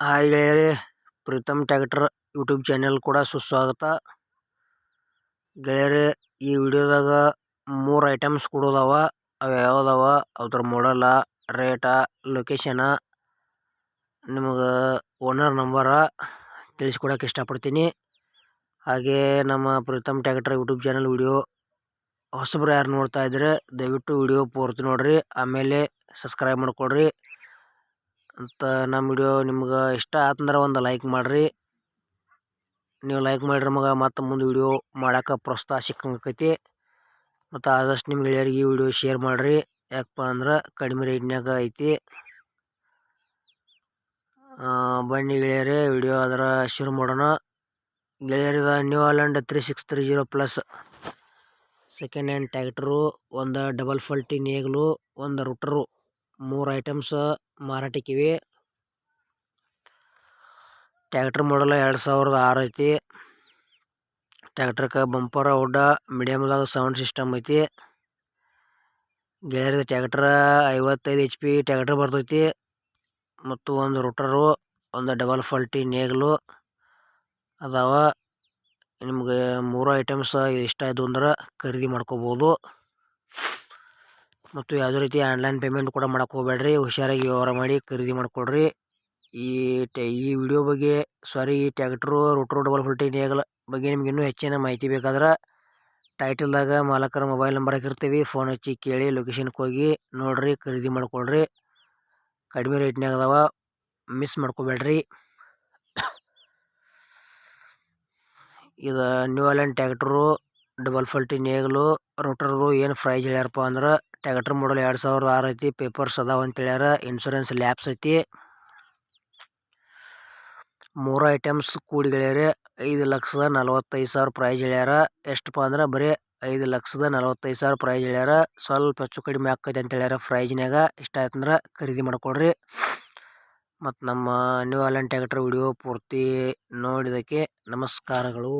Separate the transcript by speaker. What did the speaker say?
Speaker 1: Hi ಗೆಳೆಯರೇ Preetham tractor YouTube channel ಕೂಡ ಸುಸ್ವಾಗತ. ಗೆಳೆಯರೇ, ಈ ವಿಡಿಯೋದಾಗ ಮೂರು ಐಟಮ್ಸ್ ಕೊಡೋದವ. ಅವು ಯಾವ್ದವ? ಅದ್ರ ಮಾಡಲ್ಲ ರೇಟ ಲೊಕೇಶನ ನಿಮಗೆ ಓನರ್ ನಂಬರ ತಿಳಿಸ್ಕೊಡಕ್ಕೆ ಇಷ್ಟಪಡ್ತೀನಿ. ಹಾಗೆ ನಮ್ಮ Pritam tractor YouTube channel video ಹೊಸಬ್ರು ಯಾರು ನೋಡ್ತಾ ಇದ್ರೆ ದಯವಿಟ್ಟು ವಿಡಿಯೋ ಪೂರ್ತಿ ನೋಡಿರಿ. ಆಮೇಲೆ ಸಬ್ಸ್ಕ್ರೈಬ್ ಮಾಡ್ಕೊಳ್ರಿ ಅಂತ ನಮ್ಮ ವಿಡಿಯೋ ನಿಮ್ಗೆ ಇಷ್ಟ ಆತಂದ್ರೆ ಒಂದು ಲೈಕ್ ಮಾಡಿರಿ. ನೀವು ಲೈಕ್ ಮಾಡಿರಿ ಮಗ ಮತ್ತು ಮುಂದೆ ವಿಡಿಯೋ ಮಾಡೋಕೆ ಪ್ರೋತ್ಸಾಹ ಸಿಕ್ಕಂಗೈತಿ ಮತ್ತು ಆದಷ್ಟು ನಿಮ್ಮ ಗೆಳೆಯರಿಗೆ ಈ ವಿಡಿಯೋ ಶೇರ್ ಮಾಡಿರಿ. ಯಾಕಪ್ಪ ಅಂದ್ರೆ ಕಡಿಮೆ ರೇಟ್ನಾಗ ಐತಿ. ಬನ್ನಿ ಗೆಳೆಯರೇ, ವಿಡಿಯೋ ಅದರ ಶುರು ಮಾಡೋಣ. ಗೆಳೆಯರಿದ New Holland three six three zero plus second hand tractor ಒಂದು ಡಬಲ್ ಫಲ್ಟಿ ನೇಗ್ಲು, ಒಂದು ರುಟ್ರು ಮೂರು ಐಟಮ್ಸ್ ಮಾರಾಟಕ್ಕಿವೆ ಟ್ಯಾಕ್ಟ್ರ್ ಮಾಡಲ್ ಎರಡು ಸಾವಿರದ ಆರು ಐತಿ. ಟ್ಯಾಕ್ಟ್ರಕ್ಕೆ ಬಂಪರ್ ಉಡ್ಡ ಮೀಡಿಯಮ್ದಾಗ ಸೌಂಡ್ ಸಿಸ್ಟಮ್ ಐತಿ. ಗೆಳೆಯರಿಗೆ ಟ್ಯಾಕ್ಟ್ರ ಐವತ್ತೈದು ಎಚ್ ಪಿ ಟ್ಯಾಕ್ಟ್ರ್ ಬರ್ತೈತಿ. ಮತ್ತು ಒಂದು ರೋಟರು ಒಂದು ಡಬಲ್ ಫಲ್ಟಿ ನೇಗ್ಲು ಅದಾವ. ನಿಮ್ಗೆ ಮೂರು ಐಟಮ್ಸ್ ಇಷ್ಟ ಆಯಿತು ಅಂದ್ರೆ ಖರೀದಿ ಮಾಡ್ಕೋಬೋದು. ಮತ್ತು ಯಾವುದೇ ರೀತಿ ಆನ್ಲೈನ್ ಪೇಮೆಂಟ್ ಕೂಡ ಮಾಡಕ್ಕೆ ಹೋಗ್ಬೇಡ್ರಿ, ಹುಷಾರಾಗಿ ವ್ಯವಹಾರ ಮಾಡಿ ಖರೀದಿ ಮಾಡ್ಕೊಳ್ರಿ ಈ ಟೆ, ಈ ವಿಡಿಯೋ ಬಗ್ಗೆ ಸಾರಿ ಈ ಟ್ಯಾಕ್ಟ್ರು ರೋಟ್ರೋ ಡಬಲ್ ಫುಲ್ಟಿ ನೇಗಲ್ ಬಗ್ಗೆ ನಿಮ್ಗೆ ಇನ್ನೂ ಹೆಚ್ಚಿನ ಮಾಹಿತಿ ಬೇಕಾದ್ರೆ ಟೈಟಲ್ದಾಗ ಮಾಲಕರ ಮೊಬೈಲ್ ನಂಬರ್ ಹಾಕಿರ್ತೀವಿ ಫೋನ್ ಹಚ್ಚಿ ಕೇಳಿ ಲೊಕೇಶನ್ಗೆ ಹೋಗಿ ನೋಡಿರಿ, ಖರೀದಿ ಮಾಡ್ಕೊಳ್ರಿ. ಕಡಿಮೆ ರೇಟ್ನಾಗ ಅದಾವ ಮಿಸ್ ಮಾಡ್ಕೋಬೇಡ್ರಿ. ಇದು ನ್ಯೂ ಆಲ್ಯಾಂಡ್ ಟ್ಯಾಕ್ಟ್ರು ಡಬಲ್ ಫಲ್ಟಿ ನೇಗಲು ರೋಟರ್ದು ಏನು ಪ್ರೈಸ್ ಹೇಳ್ಯಾರಪ್ಪ ಅಂದ್ರೆ ಟ್ಯಾಕ್ಟ್ರ್ ಮಾಡಲ್ ಎರಡು ಸಾವಿರದ ಆರು ಐತಿ, ಪೇಪರ್ಸ್ ಅದಾವ ಅಂತ ಹೇಳ್ಯಾರ ಇನ್ಶೂರೆನ್ಸ್ ಲ್ಯಾಬ್ಸ್ ಐತಿ. ಮೂರು ಐಟಮ್ಸ್ ಕೂಡಿ ಗೆಳೆಯರೆ, ಐದು ಲಕ್ಷದ ನಲವತ್ತೈದು ಸಾವಿರ ಪ್ರೈಸ್ ಹೇಳ್ಯಾರ. ಎಷ್ಟಪ್ಪ ಅಂದ್ರೆ ಬರೀ ಐದು ಲಕ್ಷದ ನಲವತ್ತೈದು ಸಾವಿರ ಪ್ರೈಸ್ ಹೇಳ್ಯಾರ. ಸ್ವಲ್ಪ ಹೆಚ್ಚು ಕಡಿಮೆ ಆಕೈತಿ ಅಂತ ಹೇಳ್ಯಾರ ಪ್ರೈಜ್ನಾಗ ಇಷ್ಟ ಆಯ್ತಂದ್ರೆ ಖರೀದಿ ಮಾಡ್ಕೊಡ್ರಿ ಮತ್ತು ನಮ್ಮ ನ್ಯೂ ಆಲ್ಯಾಂಡ್ ಟ್ಯಾಕ್ಟರ್ ವಿಡಿಯೋ ಪೂರ್ತಿ ನೋಡಿದ್ದಕ್ಕೆ ನಮಸ್ಕಾರಗಳು.